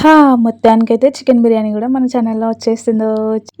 హా మొత్తానికైతే చికెన్ బిర్యానీ కూడా మన ఛానల్లో వచ్చేస్తుందో.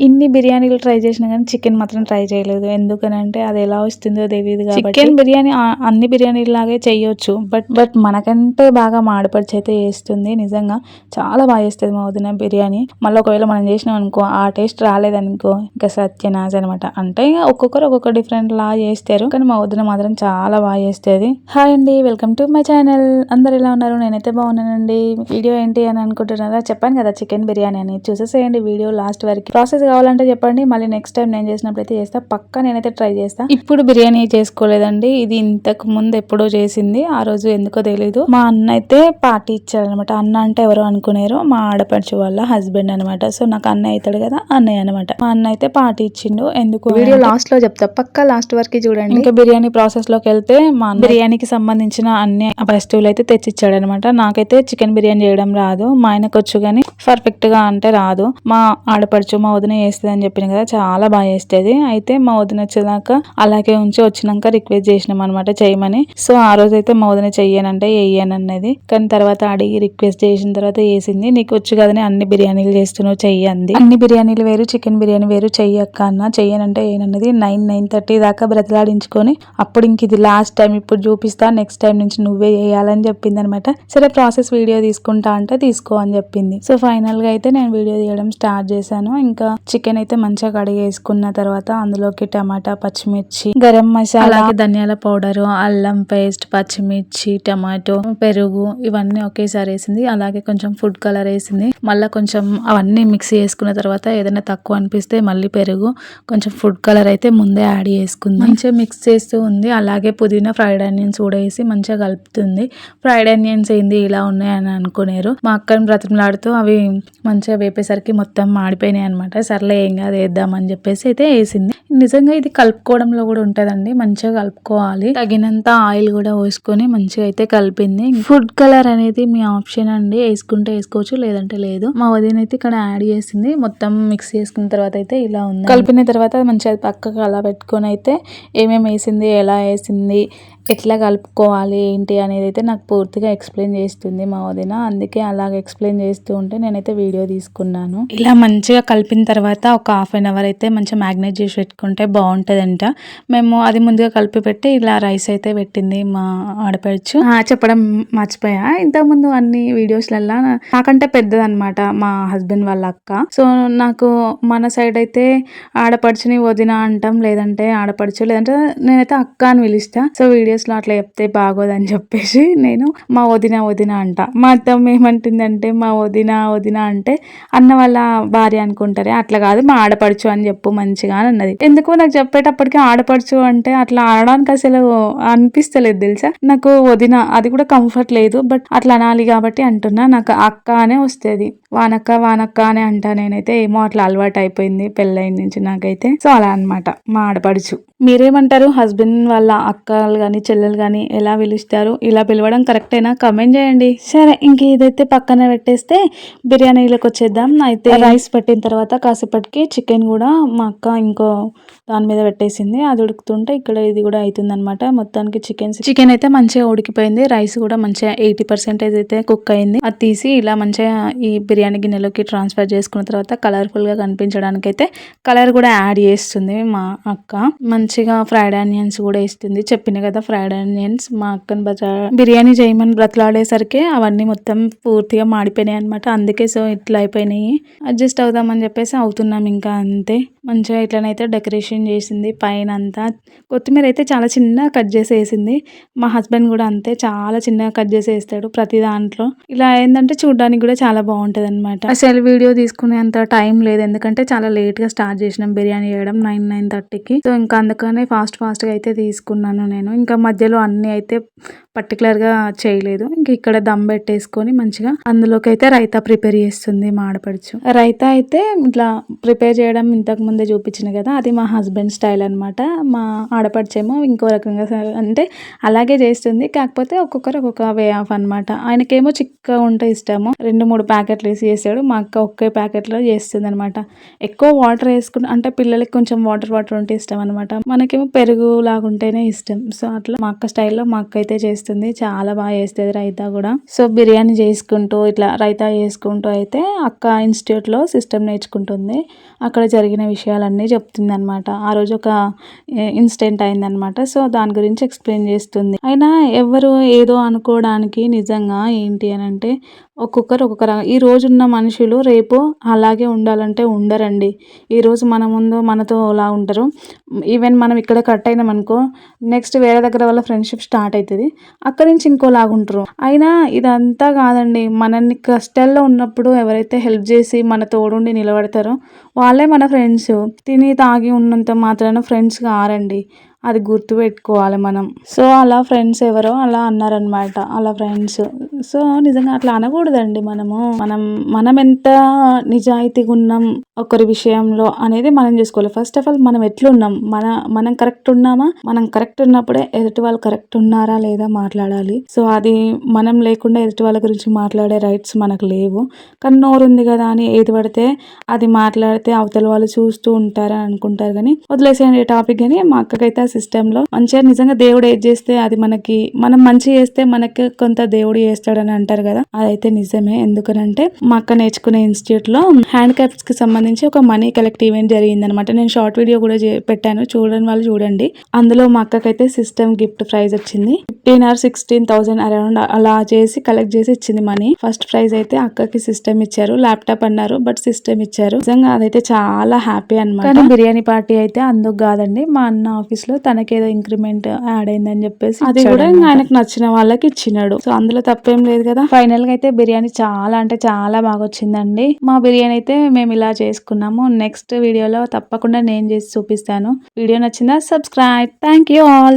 ఇన్ని బిర్యానీలు ట్రై చేసినా కానీ చికెన్ మాత్రం ట్రై చేయలేదు. ఎందుకనంటే అది ఎలా వస్తుందో తెలియదు చికెన్ బిర్యానీ అన్ని బిర్యానీలాగే చేయొచ్చు. బట్ బట్ మనకంటే బాగా మాడపడిచి అయితే చేస్తుంది. నిజంగా చాలా బాగా చేస్తుంది మా వదిన బిర్యానీ. మళ్ళీ ఒకవేళ మనం చేసినాం అనుకో ఆ టేస్ట్ రాలేదనుకో ఇంకా సత్యనాజ్ అనమాట అంటే ఒక్కొక్కరు ఒక్కొక్క డిఫరెంట్ లా చేస్తారు. కానీ మా వదిన మాత్రం చాలా బాగా చేస్తుంది. హాయ్ అండి వెల్కమ్ టు మై ఛానల్ అందరు ఎలా ఉన్నారు? నేనైతే బాగున్నానండి. వీడియో ఏంటి అని అనుకుంటున్నారా చెప్పాను కదా చికెన్ బిర్యానీ అని. చూసేసేయండి వీడియో లాస్ట్ వరకు. ప్రాసెస్ కావాలంటే చెప్పండి మళ్ళీ నెక్స్ట్ టైం నేను చేసినప్పుడు అయితే చేస్తా. పక్కా నేనైతే ట్రై చేస్తా. ఇప్పుడు బిర్యానీ చేసుకోలేదండి. ఇది ఇంతకు ముందు ఎప్పుడో చేసింది ఆ రోజు ఎందుకో తెలీదు. మా అన్న అయితే పార్టీ ఇచ్చారనమాట అన్న అంటే ఎవరో అనుకునేరు. మా ఆడపడుచు వాళ్ళ హస్బెండ్ అనమాట. సో నాకు అన్నయ్య అవుతాడు కదా అన్నయ్య అనమాట. మా అన్న అయితే పార్టీ ఇచ్చిండు. ఎందుకు వీడియో లాస్ట్లో చెప్తా. పక్కా లాస్ట్ వరకు చూడండి. ఇంకా బిర్యానీ ప్రాసెస్లోకి వెళ్తే మా అన్న బిర్యానీకి సంబంధించిన అన్ని వస్తువులు అయితే తెచ్చిచ్చాడు అనమాట నాకైతే చికెన్ బిర్యానీ చేయడం రాదు. మా ఆయనకు వచ్చు కానీ పర్ఫెక్ట్గా అంటే రాదు. మా ఆడపడుచు మా వదిన వేస్తుంది అని చెప్పిన కదా చాలా బాగా వేస్తుంది అయితే మా వదిన వచ్చేదాకా అలాగే ఉంచి వచ్చినాక రిక్వెస్ట్ చేసినాం అనమాట చేయమని. సో ఆ రోజు అయితే మా వదిన చెయ్యనంటే వేయను అన్నది కానీ తర్వాత అడిగి రిక్వెస్ట్ చేసిన తర్వాత వేసింది నీకు వచ్చు కదని అన్ని బిర్యానీలు చేస్తున్నావు చెయ్యంది అన్ని బిర్యానీలు వేరు చికెన్ బిర్యానీ వేరు చెయ్యక్క అన్న చెయ్యనంటే ఏనన్నది నైన్ నైన్ థర్టీ దాకా బ్రతలాడించుకొని అప్పుడు ఇంక ఇది లాస్ట్ టైం ఇప్పుడు చూపిస్తా నెక్స్ట్ టైం నుంచి నువ్వే చేయాలని చెప్పింది అనమాట సరే ప్రాసెస్ వీడియో తీసుకుంటా అంటే తీసుకో అని చెప్పింది. సో ఫైనల్గా అయితే నేను వీడియో తీయడం స్టార్ట్ చేశాను. ఇంకా చికెన్ అయితే మంచిగా కడిగేసుకున్న తర్వాత అందులోకి టమాటా పచ్చిమిర్చి గరం మసాలా ధనియాల పౌడర్ అల్లం పేస్ట్ పచ్చిమిర్చి టమాటో పెరుగు ఇవన్నీ ఒకేసారి వేసింది. అలాగే కొంచెం ఫుడ్ కలర్ వేసింది. మళ్ళీ కొంచెం అవన్నీ మిక్స్ చేసుకున్న తర్వాత ఏదైనా తక్కువ అనిపిస్తే మళ్ళీ పెరుగు కొంచెం ఫుడ్ కలర్ అయితే ముందే యాడ్ చేసుకుంది. మంచిగా మిక్స్ చేస్తూ ఉంది. అలాగే పుదీనా ఫ్రైడ్ ఆనియన్స్ కూడా వేసి మంచిగా కలుపుతుంది. ఫ్రైడ్ ఆనియన్స్ ఏంది ఇలా ఉన్నాయని అనుకునేరు. మా అక్కని బతిమలాడుతూ అవి మంచిగా వేపేసరికి మొత్తం మాడిపోయినాయి అనమాట సర్లే ఏం కాదు వేద్దామని చెప్పేసి అయితే వేసింది. నిజంగా ఇది కలుపుకోవడంలో కూడా ఉంటుందండి. మంచిగా కలుపుకోవాలి. తగినంత ఆయిల్ కూడా పోసుకొని మంచిగా అయితే కలిపింది. ఫుడ్ కలర్ అనేది మీ ఆప్షన్ అండి. వేసుకుంటే వేసుకోవచ్చు లేదంటే లేదు. మా వదిన అయితే ఇక్కడ యాడ్ చేసింది. మొత్తం మిక్స్ చేసుకున్న తర్వాత అయితే ఇలా ఉంది. కలిపిన తర్వాత మంచిగా పక్కకు అలా పెట్టుకొని అయితే ఏమేమి వేసింది ఎలా వేసింది ఎట్లా కలుపుకోవాలి ఏంటి అనేది అయితే నాకు పూర్తిగా ఎక్స్ప్లెయిన్ చేస్తుంది మా వదిన. అందుకే అలాగే ఎక్స్ప్లెయిన్ చేస్తూ ఉంటే నేనైతే వీడియో తీసుకున్నాను. ఇలా మంచిగా కలిపిన తర్వాత ఒక హాఫ్ అన్ అవర్ అయితే మంచిగా మ్యాగ్నేట్ చేసి పెట్టుకుంటే బాగుంటుందంట. మేము అది ముందుగా కలిపి పెట్టి ఇలా రైస్ అయితే పెట్టింది మా ఆడపడుచు. ఆ, చెప్పడం మర్చిపోయా. ఇంతకుముందు అన్ని వీడియోస్లల్లా నాకంటే పెద్దదన్నమాట మా హస్బెండ్ వాళ్ళ అక్క. సో నాకు మన సైడ్ అయితే ఆడపడుచుని వదిన అంటాం లేదంటే ఆడపడుచు లేదంటే నేనైతే అక్క అని పిలుస్తా. సో వీడియోస్లో అట్లా చెప్తే బాగోదని చెప్పేసి నేను మా వదిన వదిన అంట. మా అత్తమ్మ ఏమంటుందంటే మా వదిన వదిన అంటే అన్న వాళ్ళ భార్య అనుకుంటారే. అట్లా కాదు మా ఆడపడుచు అని చెప్పు మంచిగా అని అన్నది. ఎందుకు నాకు చెప్పేటప్పటికి ఆడపడుచు అంటే అట్లా ఆడడానికి అసలు అనిపిస్తలేదు తెలుసా? నాకు వదిన అది కూడా కంఫర్ట్ లేదు బట్ అట్లా అనాలి కాబట్టి అంటున్నా. నాకు అక్క అనే వస్తుంది. వానక్క వానక్క అనే అంటా నేనైతే ఏమో అట్లా అలవాటు అయిపోయింది పెళ్ళైన నుంచి నాకైతే. సో అలా అన్నమాట మా ఆడపడుచు. మీరేమంటారు? హస్బెండ్ వాళ్ళ అక్కలు కానీ చెల్లెలు కానీ ఎలా పిలుస్తారు? ఇలా పిలవడం కరెక్టేనా? కమెంట్ చేయండి. సరే ఇంక ఇదైతే పక్కన పెట్టి పెట్టేస్తే బిర్యానీలోకి వచ్చేద్దాం. అయితే రైస్ పెట్టిన తర్వాత కాసేపటికి చికెన్ కూడా మా అక్క ఇంకో దాని మీద పెట్టేసింది. అది ఉడుకుతుంటే ఇక్కడ ఇది కూడా అవుతుంది అనమాట మొత్తానికి చికెన్ చికెన్ అయితే మంచిగా ఉడికిపోయింది. రైస్ కూడా మంచిగా ఎయిటీ పర్సెంటేజ్ అయితే కుక్ అయింది. అది తీసి ఇలా మంచిగా ఈ బిర్యానీ గిన్నెలోకి ట్రాన్స్ఫర్ చేసుకున్న తర్వాత కలర్ఫుల్గా కనిపించడానికి అయితే కలర్ కూడా యాడ్ చేస్తుంది మా అక్క. మంచిగా ఫ్రైడ్ ఆనియన్స్ కూడా వేస్తుంది. చెప్పిన కదా ఫ్రైడ్ ఆనియన్స్. మా అక్కని బజా బిర్యానీ చేయమని బ్రతలాడేసరికి అవన్నీ మొత్తం పూర్తిగా మాడిపోయినాయి అనమాట అందుకే సో ఇట్లా అయిపోయినాయి. అడ్జస్ట్ అవుదామని చెప్పేసి అవుతున్నాం ఇంకా అంతే. మంచిగా ఇట్లనైతే డెకరేషన్ చేసింది పైన అంతా కొత్తిమీర అయితే చాలా చిన్నగా కట్ చేసి వేసింది మా హస్బెండ్ కూడా అంతే చాలా చిన్నగా కట్ చేసి వేస్తాడు ప్రతి దాంట్లో. ఇలా ఏంటంటే చూడడానికి కూడా చాలా బాగుంటుంది అనమాట అసలు వీడియో తీసుకునే అంత టైం లేదు ఎందుకంటే చాలా లేట్గా స్టార్ట్ చేసినాం బిర్యానీ చేయడం నైన్ నైన్ థర్టీకి. సో ఇంకా అందుకనే ఫాస్ట్ ఫాస్ట్గా అయితే తీసుకున్నాను నేను. ఇంకా మధ్యలో అన్నీ అయితే పర్టికులర్గా చేయలేదు. ఇంకా ఇక్కడ దమ్ పెట్టేసుకొని మంచిగా అందులోకి అయితే రైతా ప్రిపేర్ చేస్తుంది మా ఆడపడుచు. రైతా అయితే ఇట్లా ప్రిపేర్ చేయడం ఇంతకు ముందే చూపించిన కదా అది మా హస్బెండ్ స్టైల్ అనమాట మా ఆడపడిచేమో ఇంకో రకంగా అంటే అలాగే చేస్తుంది. కాకపోతే ఒక్కొక్కరు ఒక్కొక్క వే ఆఫ్ అన్నమాట. ఆయనకేమో చిక్కగా ఉంటే ఇష్టము. రెండు మూడు ప్యాకెట్లు వేసి చేస్తాడు. మా అక్క ఒకే ప్యాకెట్లో చేస్తుంది అనమాట ఎక్కువ వాటర్ వేసుకుంటే అంటే పిల్లలకి కొంచెం వాటర్ వాటర్ ఉంటే ఇష్టం అనమాట మనకేమో పెరుగు లాగుంటేనే ఇష్టం. సో అట్లా మా అక్క స్టైల్లో మా అక్క అయితే చేస్తుంది. చేస్తుంది. చాలా బాగా చేస్తుంది రైతా కూడా. సో బిర్యానీ చేసుకుంటూ ఇట్లా రైతా చేసుకుంటూ అయితే అక్క ఇన్స్టిట్యూట్లో సిస్టమ్ నేర్చుకుంటుంది. అక్కడ జరిగిన విషయాలన్నీ చెప్తుంది అనమాట ఆ రోజు ఒక ఇన్సిడెంట్ అయిందనమాట సో దాని గురించి ఎక్స్ప్లెయిన్ చేస్తుంది. అయినా ఎవరు ఏదో అనుకోవడానికి నిజంగా ఏంటి అని అంటే ఒక్కొక్కరు ఒక్కొక్కరు. ఈ రోజున్న మనుషులు రేపు అలాగే ఉండాలంటే ఉండరండి. ఈరోజు మన ముందు మనతో అలా ఉంటారు. ఈవెన్ మనం ఇక్కడ కట్ అయినాం అనుకో నెక్స్ట్ వేరే దగ్గర వాళ్ళ ఫ్రెండ్షిప్ స్టార్ట్ అవుతుంది అక్కడి నుంచి ఇంకోలాగా ఉంటారు. అయినా ఇదంతా కాదండి. మనల్ని కష్టాల్లో ఉన్నప్పుడు ఎవరైతే హెల్ప్ చేసి మన తోడుండి నిలబడతారో వాళ్ళే మన ఫ్రెండ్స్. తిని తాగి ఉన్నంత మాత్రాన ఫ్రెండ్స్ కారండి అది గుర్తు పెట్టుకోవాలి మనం. సో అలా ఫ్రెండ్స్ ఎవరో అలా అన్నారనమాట. అలా ఫ్రెండ్స్ సో నిజంగా అట్లా అనకూడదండి మనము. మనం మనం ఎంత నిజాయితీగా ఉన్నాం ఒకరి విషయంలో అనేది మనం చేసుకోవాలి. ఫస్ట్ ఆఫ్ ఆల్ మనం ఎట్లున్నాం? మన మనం కరెక్ట్ ఉన్నామా? మనం కరెక్ట్ ఉన్నప్పుడే ఎదుటి వాళ్ళు కరెక్ట్ ఉన్నారా లేదా మాట్లాడాలి. సో అది మనం లేకుండా ఎదుటి వాళ్ళ గురించి మాట్లాడే రైట్స్ మనకు లేవు. కానీ నోరు ఉంది కదా అని ఏది పడితే అది మాట్లాడితే అవతల వాళ్ళు చూస్తూ ఉంటారని అనుకుంటారు కానీ వదిలేసేయండి టాపిక్ కానీ మా అక్కకైతే ఆ సిస్టంలో మంచిగా నిజంగా దేవుడు ఏది చేస్తే అది మనకి మనం మంచి చేస్తే మనకి కొంత దేవుడు చేస్తాడని అంటారు కదా. అదైతే నిజమే. ఎందుకనంటే మా అక్క నేర్చుకునే ఇన్స్టిట్యూట్లో హ్యాండ్ క్రాఫ్ట్స్కి సంబంధించి ఒక మనీ కలెక్ట్ ఈవెంట్ జరిగింది అనమాట నేను షార్ట్ వీడియో కూడా పెట్టాను. చూడని వాళ్ళు చూడండి. అందులో మా అక్కకైతే సిస్టమ్ గిఫ్ట్ ప్రైజ్ వచ్చింది. Fifteen or sixteen thousand around అలా చేసి కలెక్ట్ చేసి ఇచ్చింది మనీ. ఫస్ట్ ప్రైజ్ అయితే అక్కకి సిస్టమ్ ఇచ్చారు. ల్యాప్టాప్ అన్నారు బట్ సిస్టమ్ ఇచ్చారు. నిజంగా అదైతే చాలా హ్యాపీ అనమాట కానీ బిర్యానీ పార్టీ అయితే అందుకు కాదండి. మా అన్న ఆఫీస్లో తనకేదో ఇంక్రిమెంట్ యాడ్ అయిందని చెప్పేసి అది కూడా ఆయనకు నచ్చిన వాళ్ళకి ఇచ్చినాడు. సో అందులో తప్పేం లేదు కదా. ఫైనల్గా అయితే బిర్యానీ చాలా అంటే చాలా బాగా వచ్చిందండి. మా బిర్యానీ అయితే మేము ఇలా చేసుకున్నాము. నెక్స్ట్ వీడియోలో తప్పకుండా నేను చేసి చూపిస్తాను. వీడియో నచ్చిందా? Subscribe thank you all